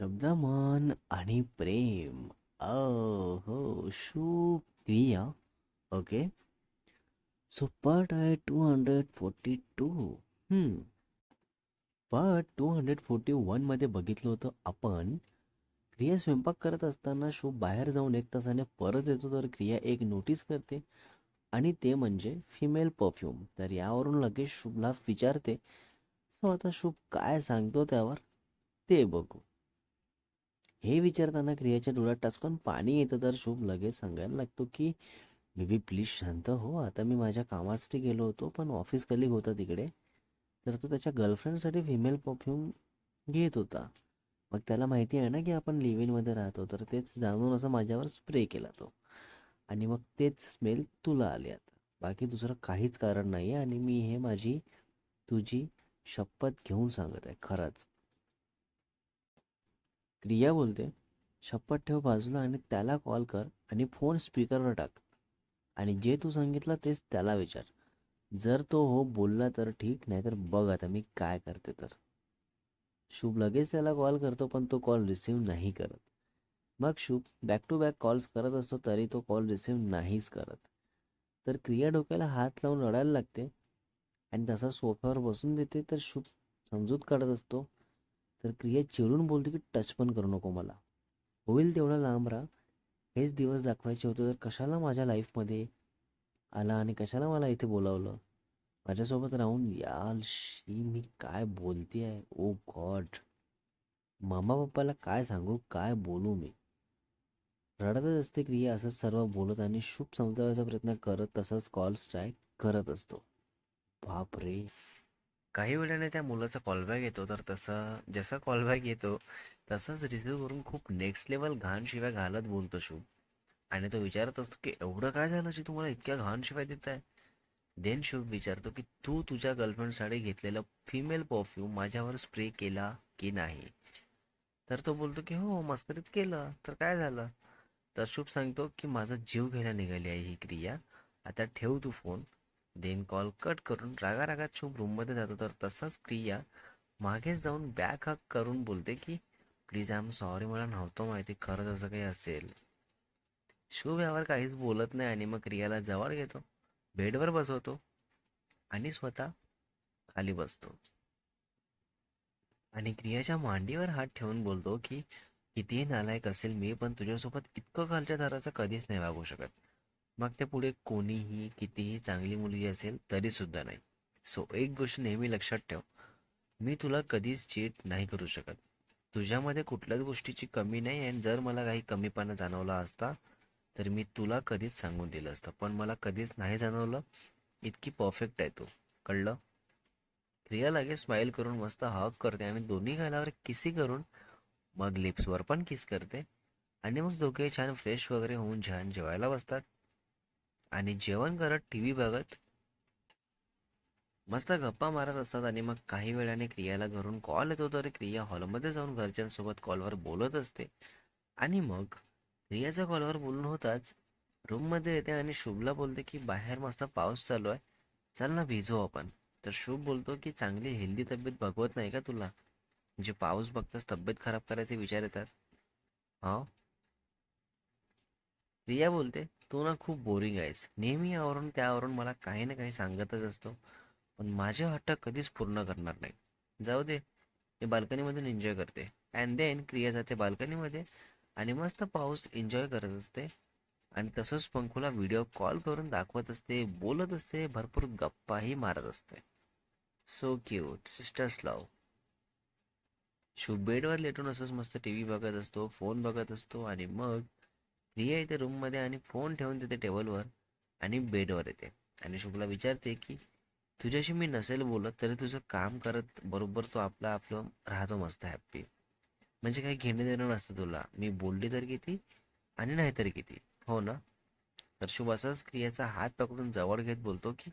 शब्दमान आणि प्रेम. हो Shubh Kriya okay so part आहे two hundred forty two part two hundred forty वनमध्ये बघितलं होतं आपण. क्रिया स्वयंपाक करत असताना शुभ बाहेर जाऊन एक तासाने परत येतो तर क्रिया एक नोटीस करते. आणि ते म्हणजे फिमेल परफ्यूम तर यावरून लगेच शुभला विचारते सो आता शुभ काय सांगतो त्यावर? ते बघू. हे विचारताना क्रियाच्या डोळ्यात टचकून पाणी येतं तर शुभ. लगेच सांगायला लागतो की बेबी प्लीज शांत हो. आता मी माझ्या कामासाठी गेलो होतो पण ऑफिस कलिग होता तिकडे. तर तो त्याच्या गर्लफ्रेंडसाठी फिमेल परफ्यूम घेत होता. मग त्याला माहिती आहे ना की आपण लिव्ह इनमध्ये राहतो तर तेच जाणून असं माझ्यावर स्प्रे केला तो. आणि मग तेच स्मेल तुला आले आता. बाकी दुसरं काहीच कारण नाही आहे आणि मी हे माझी तुझी शपथ घेऊन सांगत आहे खरंच. क्रिया बोलते शपथ ठेव बाजूला आणि त्याला कॉल कर आणि फोन स्पीकरवर टाक. आणि जे तू सांगितलं तेच त्याला विचार. जर तो हो बोलला तर ठीक नाही तर बघ आता मी काय करते तर. शुभ लगेच त्याला कॉल करतो पण तो कॉल रिसीव्ह नाही करत. मग शुभ बॅक टू बॅक कॉल्स करत असतो तरी तो कॉल रिसिव्ह नाहीच करत. तर क्रिया डोक्याला हात लावून रडायला लागते. आणि तसा सोफ्यावर बसून देते तर शुभ समजूत काढत असतो. तर क्रिया चिडून बोलते की टच पण करू नको मला. होईल तेवढा लांब राहा. हेच दिवस दाखवायचे होते तर कशाला माझ्या लाईफमध्ये आला आणि कशाला मला इथे बोलावलं? माझ्यासोबत राहून याल शी मी काय बोलते आहे? Oh ओ गॉड मामा पप्पाला काय सांगू काय बोलू मी? रडतच असते क्रिया असंच सर्व बोलत आणि शुभ समजावायचा प्रयत्न करत तसाच कॉल स्ट्राईक करत असतो. बापरे. काही वेळाने त्या मुलाचा कॉलबॅक येतो. तर तसा जसा कॉलबॅक येतो तसाच रिसिव्ह करून खूप नेक्स्ट लेवल घाण शिवाय घालत बोलतो शुभ आणि तो विचारत असतो की एवढं काय झालं जी तुम्हाला इतक्या घाण शिवाय देत आहे देन शुभ विचारतो की तू तुझ्या गर्लफ्रेंडसाठी घेतलेला फिमेल परफ्यूम माझ्यावर स्प्रे केला की नाही? तर तो बोलतो की हो मस्करीत केलं. तर काय झालं? तर शुभ सांगतो की माझा जीव घ्यायला निघाली आहे ही क्रिया. आता ठेव तू फोन देन कॉल कट करून रागा रागात शुभ रूममध्ये जातो. तर तसंच क्रिया मागेच जाऊन बॅक हक करून बोलते की प्लीज आय एम सॉरी मला नव्हतं माहिती. खरंच असं काही असेल. शुभ यावर काहीच बोलत नाही आणि मग क्रियाला जवळ घेतो. बेडवर बसवतो आणि स्वतः खाली बसतो. आणि क्रियाच्या मांडीवर हात ठेवून बोलतो की कितीही नालायक असेल मी पण तुझ्यासोबत इतकं खालच्या दाराचं कधीच नाही वागू शकत. मग त्या पुढे कोणीही कितीही चांगली मुलगी असेल तरी सुद्धा नाही. सो एक गोष्ट नेहमी लक्षात ठेव. मी तुला कधीच चीट नाही करू शकत. तुझ्यामध्ये कुठल्याच गोष्टीची कमी नाही आणि जर मला काही कमीपणा जाणवला असता तर मी तुला कधीच सांगून दिलं असतं. पण मला कधीच नाही जाणवलं इतकी परफेक्ट आहे तू. कळलं? क्रिया लगेच स्माईल करून मस्त हक करते आणि दोन्ही गालावर किसी करून मग लिप्सवर पण किस करते. आणि मग दोघे छान फ्रेश वगैरे होऊन छान जेवायला बसतात. आणि जेवण करत टी व्ही बघत मस्त गप्पा मारत असतात आणि मग काही वेळाने क्रियाला घरून कॉल येतो तर क्रिया हॉलमध्ये जाऊन घरच्यांसोबत कॉलवर बोलत असते. आणि मग क्रियाचा कॉलवर बोलून होताच रूममध्ये येते आणि शुभला बोलते की बाहेर मस्त पाऊस चालू आहे. चल ना भिजू आपण. तर शुभ बोलतो की चांगली हेल्दी तब्येत बघवत नाही का तुला? म्हणजे पाऊस बघताच तब्येत खराब करायचे विचार येतात. हा. रिया बोलते तू ना खूप बोरिंग आहेस नेहमी यावरून त्यावरून मला काही ना काही सांगतच असतो. पण माझे हट्ट कधीच पूर्ण करणार नाही. जाऊ दे. मी बाल्कनीमधून एन्जॉय करते. अँड देन क्रिया जाते बाल्कनीमध्ये आणि मस्त पाऊस एन्जॉय करत असते. आणि तसंच पंखूला व्हिडिओ कॉल करून दाखवत असते बोलत असते भरपूर गप्पाही मारत असते. सो क्यूट सिस्टर्स लव शुभ बेडवर लेटून असंच मस्त टी व्ही बघत असतो फोन बघत असतो आणि मग रिया येते रूममध्ये आणि फोन ठेवून देते टेबलवर आणि बेडवर येते. आणि शुभला विचारते की तुझ्याशी मी नसेल बोलत तरी तुझं काम करत बरोबर तो आपला आपलं राहतो मस्त हॅप्पी म्हणजे काही घेणं देणं नसतं तुला. मी बोलली तर किती आणि नाही तर किती. हो ना. तर शुभ असाच क्रियाचा हात पकडून जवळ घेत बोलतो की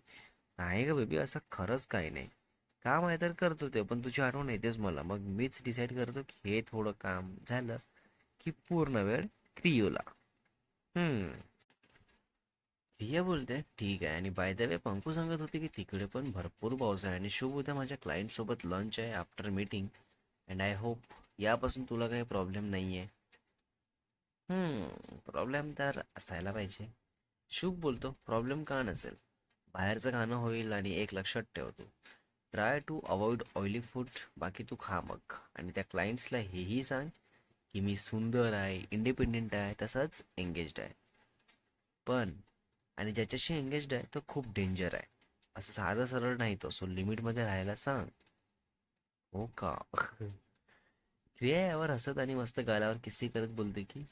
नाही ग बेबी असं खरंच काही नाही. काम आहे तर करतो ते पण तुझी आठवण येतेच मला. मग मीच डिसाईड करतो की हे थोडं काम झालं की पूर्ण वेळ क्रियोला. हम्म. रिया बोलते ठीक आहे. आणि बाय द वे पंकू सांगत होती की तिकडे पण भरपूर पाऊस आहे. आणि शुभ उद्या माझ्या क्लायंटसोबत लंच आहे after meeting and I hope यापासून तुला काही प्रॉब्लेम नाही आहे प्रॉब्लेम तर असायला पाहिजे. शुभ बोलतो प्रॉब्लेम का नसेल? बाहेरचं खाणं होईल आणि एक लक्षात ठेव तू. Try to avoid oily food बाकी तू खा मग. आणि त्या क्लायंट्सला हेही सांग की मी सुंदर आहे इंडिपेंडेंट आहे तसंच एंगेज्ड आहे. पण आणि ज्याच्याशी एंगेज्ड आहे तो खूप डेंजर आहे. असं साधं सरळ नाही तो सो लिमिटमध्ये राहायला सांग. हो का? क्रिया यावर हसत आणि मस्त गालावर किस्सी करत बोलते की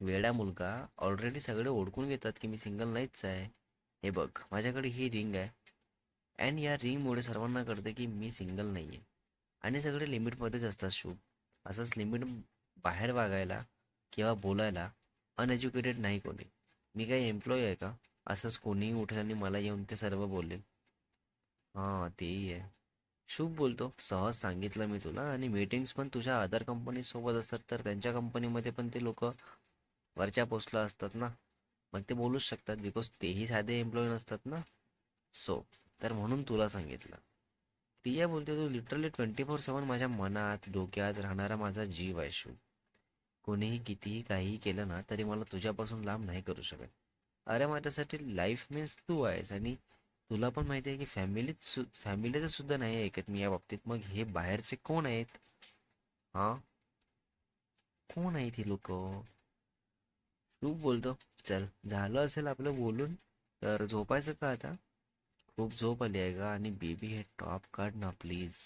वेडा मुलगा ऑलरेडी सगळे ओळखून घेतात की मी सिंगल नाहीच आहे. हे बघ माझ्याकडे ही रिंग आहे. अँड या रिंगमुळे सर्वांना कळते की मी सिंगल नाही आहे आणि सगळे लिमिटमध्येच असतात शुभ असंच लिमिट बाहेर वागायला किंवा बोलायला अनएज्युकेटेड नाही कोणी. मी काही एम्प्लॉई आहे का? असंच कोणीही उठेल आणि मला येऊन ते सर्व बोलेल. हां तेही आहे. शुभ बोलतो. सहज सांगितलं मी तुला आणि मीटिंग्स पण तुझ्या अदर कंपनीसोबत असतात तर त्यांच्या कंपनीमध्ये पण ते लोक वरच्या पोस्टला असतात ना? मग ते बोलूच शकतात बिकॉज तेही साधे एम्प्लॉई नसतात ना? सो तर म्हणून तुला सांगितलं. प्रिया बोलते तू लिटरली ट्वेंटी फोर सेवन माझ्या मनात डोक्यात राहणारा माझा जीव आहे शुभ. कोणीही कितीही काहीही केलं ना तरी मला तुझ्यापासून लांब नाही करू शकत. अरे माझ्यासाठी लाईफ मीन्स तू आहेस आणि तुला पण माहिती आहे की फॅमिलीत सु फॅमिलीचं सुद्धा नाही ऐकत मी या बाबतीत. मग हे बाहेरचे कोण आहेत? हां? कोण आहेत ही लोक? खूप बोलतो. चल झालं असेल आपलं बोलून तर झोपायचं का आता? खूप झोप आली आहे का आणि बेबी हे टॉप काढ ना प्लीज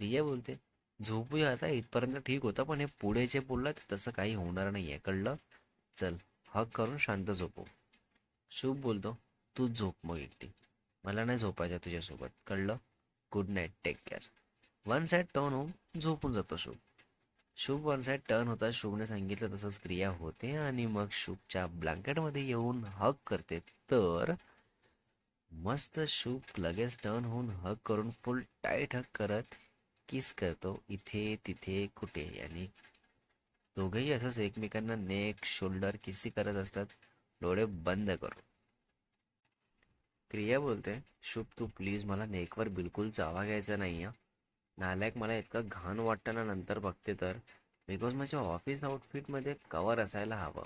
रिया बोलते. झोपूया आता इथपर्यंत ठीक होतं पण हे पुढे जे बोललं ते तसं काही होणार नाही आहे कळलं? चल हक करून शांत झोपू. शुभ बोलतो तू झोप मग एकटी. मला नाही झोपायचं तुझ्यासोबत कळलं? Good night take care one side turn होऊन झोपून जातो शुभ. शुभ वन साईड टर्न होता शुभने सांगितलं तसंच क्रिया होते आणि मग शुभच्या ब्लँकेटमध्ये येऊन हक करते. तर मस्त शुभ लगेच टर्न होऊन हक करून फुल टाईट हक करत किस करतो? इथे तिथे कुठे? आणि दोघंही असंच एकमेकांना नेक शोल्डर किसी करत असतात. डोळे बंद करून क्रिया बोलते शुभ तू प्लीज मला नेकवर बिलकुल चावा घ्यायचा नाही आहे नालायक मला इतकं घाण वाटतं ना नंतर बघते तर बिकॉज माझ्या ऑफिस आउटफिटमध्ये कवर असायला हवं.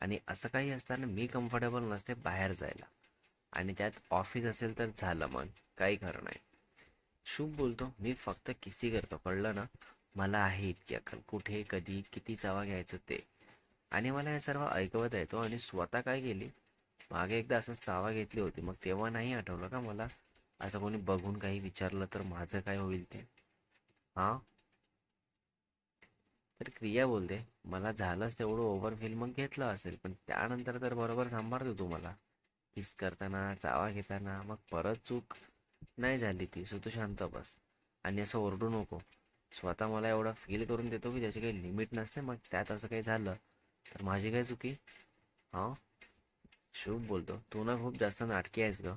आणि असं काही असताना मी कम्फर्टेबल नसते बाहेर जायला. आणि त्यात ऑफिस असेल तर झालं मग काही खरं नाही. शुभ बोलतो. मी फक्त किस्सी करतो. कळलं ना? मला आहे इतकी अक्कल. कुठे कधी किती चावा घ्यायचं ते? आणि मला हे सर्व ऐकवत येतो आणि स्वतः काय केली? मागे एकदा असं चावा घेतली होती. मग तेव्हा नाही आठवलं का मला? असं कोणी बघून काही विचारलं तर माझं काय होईल ते? हां? तर क्रिया बोलते. मला झालंच तेवढं ओव्हर फील मग घेतलं असेल. पण त्यानंतर तर बरोबर सांभाळतो तू मला. किस करताना चावा घेताना मग परत चूक. नाही झाली ती सो तू शांत बस. आणि असं ओरडू नको. स्वतः मला एवढा फील करून देतो की ज्याची काही लिमिट नसते मग त्यात असं काही झालं तर माझी काय चुकी? हां? शुभ बोलतो. तू ना खूप जास्त नाटकी आहेस ग.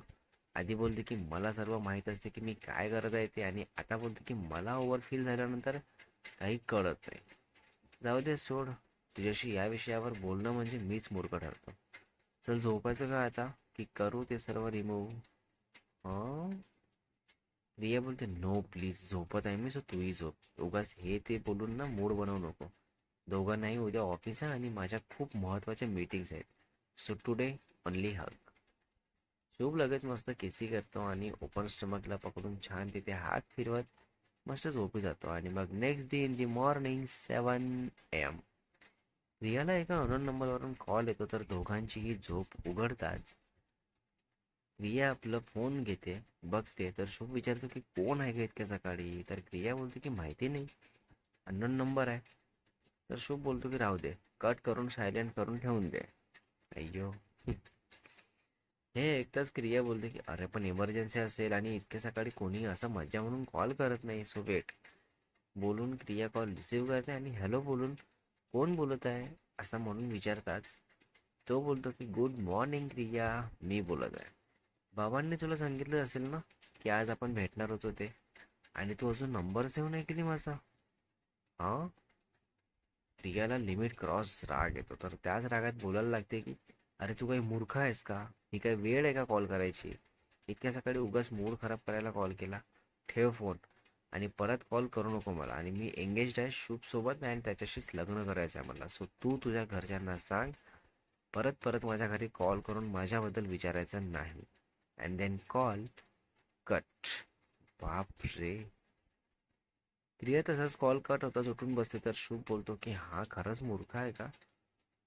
आधी बोलते की मला सर्व माहीत असते की मी काय करत आहे ते आणि आता बोलते की मला ओव्हर फील झाल्यानंतर काही कळत नाही. जाऊ दे सोड. तुझ्याशी या विषयावर बोलणं म्हणजे मीच मूर्ख ठरतो. चल झोपायचं का आता? की करू ते सर्व रिमूव्ह हां? रिया बोलते नो प्लीज झोपत आहे मी सो तूही झोप उगाच हे ते बोलून ना मूड बनवू नको दोघांनाही उद्या ऑफिस आहे आणि माझ्या खूप महत्त्वाच्या मीटिंग्स आहेत सो टुडे ओनली हग शुभ लगेच मस्त केसी करतो आणि ओपन स्टमकला पकडून छान तिथे हात फिरवत मस्त झोपी जातो आणि मग next day in the morning seven AM रियाला एका अनोन नंबरवरून कॉल येतो तर दोघांचीही झोप उघडताच क्रिया आपलं फोन घेते बघते. तर शुभ विचारतो की कोण आहे का इतक्या सकाळी? तर क्रिया बोलते की माहिती नाही. अननोन नंबर आहे. तर शुभ बोलतो की राहू दे. कट करून सायलेंट करून ठेवून दे. अय्यो. हे एकताच क्रिया बोलते की अरे पण इमर्जन्सी असेल आणि इतक्या सकाळी कोणी असं मज्जा म्हणून कॉल करत नाही. सो वेट बोलून क्रिया कॉल रिसीव करते आणि हॅलो बोलून कोण बोलत आहे? असं म्हणून विचारताच तो बोलतो की गुड मॉर्निंग क्रिया. मी बोलत आहे. बाबांनी तुला सांगितलं असेल ना की आज आपण भेटणार होतो ते. आणि तू अजून नंबर सेव्ह नाही केली माझा. हां? प्रियाला लिमिट क्रॉस राग येतो. तर त्याच रागात बोलायला लागते की अरे तू काही मूर्ख आहेस का? ही काही वेळ आहे का कॉल करायची? इतक्या सकाळी उगाच मूड खराब करायला कॉल केला. ठेव फोन. आणि परत कॉल करू नको मला. आणि मी एंगेज आहे शुभसोबत आणि त्याच्याशीच लग्न करायचं आहे मला. सो तू तुझ्या घरच्यांना सांग परत परत माझ्या घरी कॉल करून माझ्याबद्दल विचारायचं नाही. अँड देन कॉल कट बाप रे प्रिया तसाच कॉल कट होता सुटून बसते तर शुभ बोलतो की हा खरंच मूर्ख आहे का?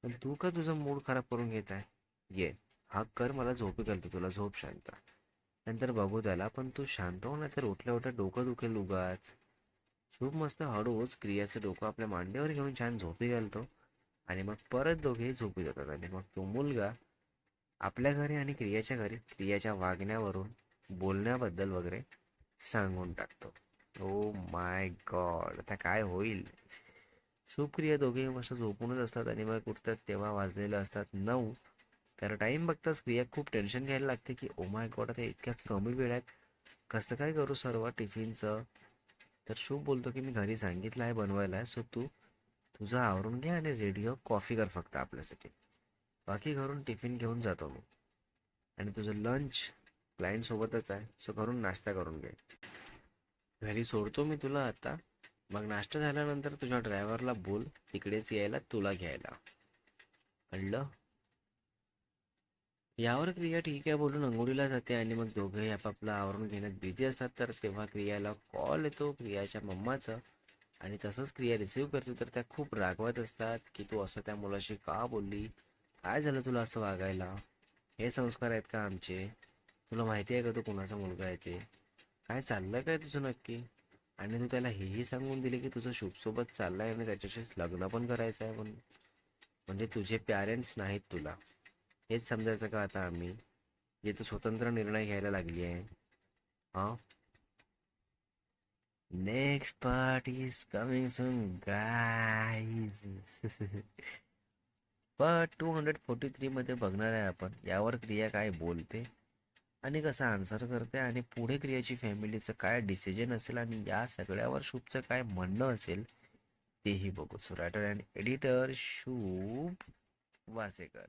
पण तू का तुझा मूड खराब करून घेत आहे? ये हा कर मला झोपी घालतो तुला झोप शांत. नंतर बघू त्याला पण तू शांत हो नाही तर उठल्या उठल्या डोकं दुखेल उगाच. शुभ मस्त हळूच क्रियाचं डोकं आपल्या मांडीवर घेऊन छान झोपी घालतो. आणि मग परत दोघे झोपी जातात. आणि मग तो मुलगा आपल्या घरी आणि क्रियाच्या घरी क्रियाच्या वागण्यावरून बोलण्याबद्दल वगैरे सांगून टाकतो. ओ माय गॉड आता काय होईल? शुभक्रिया दोघेही मस्त झोपूनच असतात आणि मग उठतात तेव्हा वाजलेले असतात नऊ. तर टाईम बघताच क्रिया खूप टेन्शन घ्यायला लागते की ओ माय गॉड आता इतक्या कमी वेळात कसं काय करू सर्व टिफिनचं? तर शुभ बोलतो की मी घरी सांगितलं आहे बनवायला आहे सो तू तुझं आवरून घे आणि रेडिओ कॉफी कर फक्त आपल्यासाठी. बाकी घरून टिफिन घेऊन जातो मी. आणि तुझं लंच क्लायंटसोबतच आहे सो घरून नाश्ता करून घे. घरी सोडतो मी तुला आता. मग नाश्ता झाल्यानंतर तुझ्या ड्रायव्हरला बोल तिकडेच यायला तुला घ्यायला. कळलं? यावर क्रिया ठीक आहे बोलून अंघोळीला जाते आणि मग दोघंही आपापलं आवरून घेण्यात बिझी असतात. तर तेव्हा क्रियाला कॉल येतो क्रियाच्या मम्माचं. आणि तसंच क्रिया रिसीव करते तर त्या खूप रागवत असतात की तू असं त्या मुलाशी का बोलली? काय झालं तुला असं वागायला? हे संस्कार आहेत का आमचे? तुला माहिती आहे का तू कुणाचा मुलगा आहे ते? काय चाललं काय तुझं नक्की? आणि तू त्याला हेही सांगून दिले की तुझं शुभसोबत चाललंय आणि त्याच्याशीच लग्न पण करायचं आहे म्हणून. म्हणजे तुझे पॅरेंट्स नाहीत तुला. हेच समजायचं का आता आम्ही? जे तू स्वतंत्र निर्णय घ्यायला लागली आहे. हा? Next part is coming soon guys but two hundred forty थ्रीमध्ये बघणार आहे आपण. यावर क्रिया काय बोलते आणि कसं आन्सर करते आणि पुढे क्रियाची फॅमिलीचं काय डिसिजन असेल आणि या सगळ्यावर शुभचं काय म्हणणं असेल तेही बघू. सो रायटर अँड एडिटर शुभ वासेकर.